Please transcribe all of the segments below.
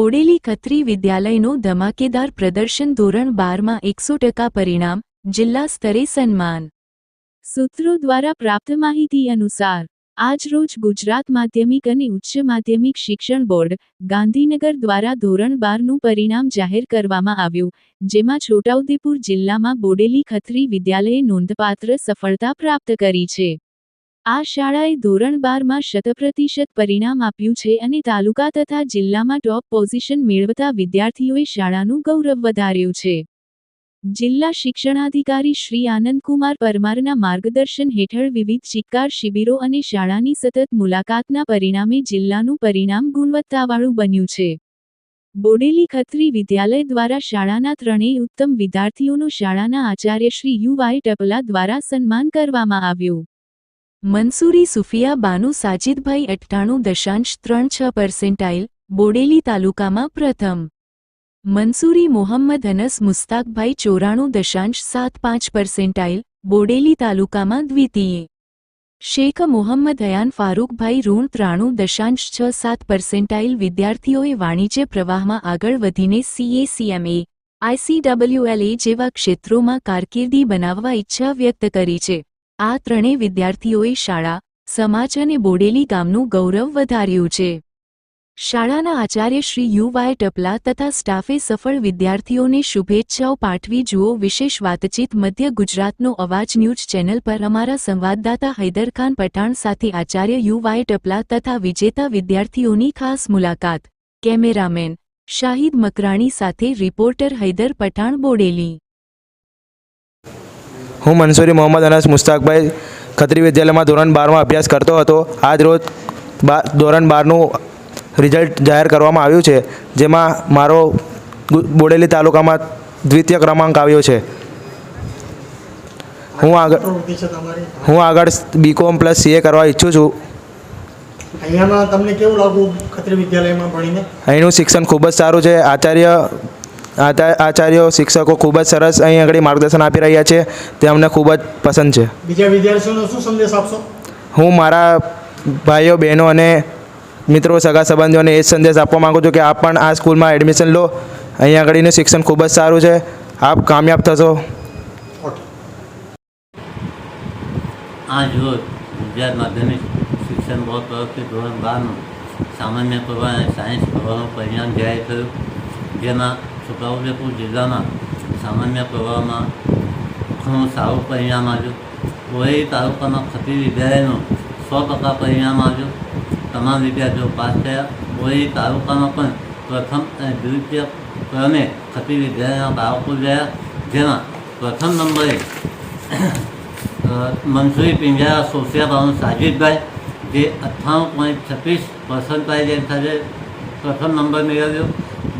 બોડેલી ખત્રી વિદ્યાલયનું ધમાકેદાર પ્રદર્શન ધોરણ બારમાં એકસો ટકા પરિણામ, જિલ્લા સ્તરે સન્માન. સૂત્રો દ્વારા પ્રાપ્ત માહિતી અનુસાર આજરોજ ગુજરાત માધ્યમિક અને ઉચ્ચ માધ્યમિક શિક્ષણ બોર્ડ, ગાંધીનગર દ્વારા ધોરણ બારનું પરિણામ જાહેર કરવામાં આવ્યું, જેમાં છોટાઉદેપુર જિલ્લામાં બોડેલી ખત્રી વિદ્યાલયે નોંધપાત્ર સફળતા પ્રાપ્ત કરી છે. આ શાળાએ ધોરણ બારમાં શતપ્રતિશત પરિણામ આપ્યું છે અને તાલુકા તથા જિલ્લામાં ટોપ પોઝિશન મેળવતા વિદ્યાર્થીઓએ શાળાનું ગૌરવ વધાર્યું છે. જિલ્લા શિક્ષણાધિકારી શ્રી આનંદકુમાર પરમારના માર્ગદર્શન હેઠળ વિવિધ ચિક્કાર શિબિરો અને શાળાની સતત મુલાકાતના પરિણામે જિલ્લાનું પરિણામ ગુણવત્તાવાળું બન્યું છે. બોડેલી ખત્રી વિદ્યાલય દ્વારા શાળાના ત્રણેય ઉત્તમ વિદ્યાર્થીઓનું શાળાના આચાર્ય શ્રી યુ વાય ટપલા દ્વારા સન્માન કરવામાં આવ્યું. મંસૂરી સુફિયા બાનુ સાજિદભાઈ અઠ્ઠાણું દશાંશ ત્રણ છ પર્સેન્ટાઇલ બોડેલી તાલુકામાં પ્રથમ. મંસૂરી મોહમ્મદ અનસ મુસ્તાકભાઈ ચોરાણું દશાંશ સાત પાંચ પર્સેન્ટાઇલ બોડેલી તાલુકામાં દ્વિતીય. શેખ મોહમ્મદ હયાન ફારૂકભાઈ ઋણ ત્રાણું દશાંશ છ સાત પર્સેન્ટાઇલ વિદ્યાર્થીઓએ વાણિજ્ય પ્રવાહમાં આગળ વધીને સીએસીએમએ આઈસીડબલ્યુએલએ જેવા ક્ષેત્રોમાં કારકિર્દી બનાવવા ઈચ્છા વ્યક્ત કરી છે. આ ત્રણેય વિદ્યાર્થીઓએ શાળા, સમાજ અને બોડેલી ગામનું ગૌરવ વધાર્યું છે. શાળાના આચાર્ય શ્રી યુ વાય ટપલા તથા સ્ટાફે સફળ વિદ્યાર્થીઓને શુભેચ્છાઓ પાઠવી જુઓ. વિશેષ વાતચીત મધ્ય ગુજરાતનો અવાજ ન્યૂઝ ચેનલ પર અમારા સંવાદદાતા હૈદરખાન પઠાણ સાથે આચાર્ય યુ વાય ટપલા તથા વિજેતા વિદ્યાર્થીઓની ખાસ મુલાકાત. કેમેરામેન શાહિદ મકરાણી સાથે રિપોર્ટર હૈદર પઠાણ બોડેલી. હું મંસૂરી મોહમ્મદ અનસ મુસ્તાકભાઈ ખત્રી વિદ્યાલયમાં ધોરણ બારમાં અભ્યાસ કરતો હતો. આજ રોજ બા ધોરણ બારનું રિઝલ્ટ જાહેર કરવામાં આવ્યું છે જેમાં મારો બોડેલી તાલુકામાં દ્વિતીય ક્રમાંક આવ્યો છે. હું આગળ હું આગળ બીકોમ પ્લસ સીએ કરવા ઈચ્છું છું. અહીંયામાં તમને કેવું લાગુ ખત્રી વિદ્યાલયમાં ભણીને? અહીંનું શિક્ષણ ખૂબ જ સારું છે. આચાર્ય આચા- આચાર્યો શિક્ષકો ખૂબ જ સરસ અહીં આગળ માર્ગદર્શન આપી રહ્યા છે. તે અમને ખૂબ જ પસંદ છે. બીજા વિદ્યાર્થીઓનો શું સંદેશ આપશો? હું મારા ભાઈઓ બહેનો અને મિત્રો સગા સંબંધીઓને એ જ સંદેશ આપવા માગું છું કે આપ પણ આ સ્કૂલમાં એડમિશન લો. અહીં આગળનું શિક્ષણ ખૂબ જ સારું છે. આપ કામયાબ થશો. આજ રોજ ગુજરાત માધ્યમિક શિક્ષણ બોર્ડ તરફથી ધોરણ બારનું સામાન્ય પ્રવાહ અને સાયન્સ પ્રવાહનું પરિણામ જાહેર થયું. જેમાં છોટાઉદેપુર જિલ્લામાં સામાન્ય પ્રવાહમાં ઘણું સારું પરિણામ આવ્યું. કોઈ તાલુકામાં ખતી વિદ્યાલયનું સો ટકા પરિણામ આવ્યું. તમામ વિદ્યાર્થીઓ પાસ થયા. કોઈ તાલુકામાં પણ પ્રથમ અને દ્વિતીય ક્રમે ખતી વિદ્યાલયના બાળકો ગયા. જેમાં પ્રથમ નંબરે મનસુરી પિંજારા સોસિયાબાનું સાજીદભાઈ, જે અઠ્ઠાણું પોઈન્ટ છત્રીસ પર્સન્ટાઇજ સાથે પ્રથમ નંબર મેળવ્યો.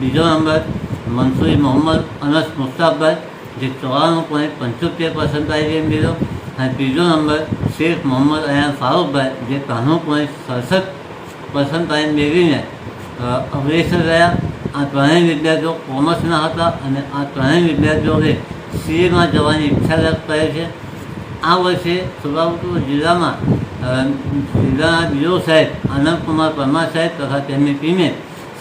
બીજો નંબર મનસુરી મોહમ્મદ અનસ મુસ્તાફભાઈ જે ચોરાણું પોઈન્ટ પંચોતેર પર્સન્ટાઇજ મેળવ્યો અને ત્રીજો નંબર શેખ મોહમ્મદ અયાન ફારૂકભાઈ, જે ત્રાણું પોઈન્ટ સડસઠ પર્સન્ટાઇજ મેળવીને અગ્રેસર રહ્યા. આ ત્રણેય વિદ્યાર્થીઓ કોમર્સના હતા અને આ ત્રણેય વિદ્યાર્થીઓએ સીએમાં જવાની ઈચ્છા વ્યક્ત કરે છે. આ વર્ષે છોટાઉદેપુર જિલ્લામાં જિલ્લાના બીઓ સાહેબ આનંદકુમાર પરમાર સાહેબ તથા તેમની ટીમે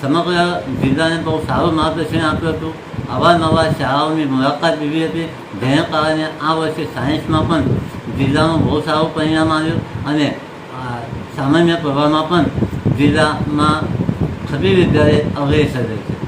સમગ્ર જિલ્લાને બહુ સારું માર્ગદર્શન આપ્યું હતું. અવારનવાર શાળાઓની મુલાકાત લીધી હતી. જેના કારણે આ વર્ષે સાયન્સમાં પણ જિલ્લાનું બહુ સારું પરિણામ આવ્યું અને સામાન્ય પ્રવાહમાં પણ જિલ્લામાં ખબી વિદ્યાલય અગ્રેસર છે.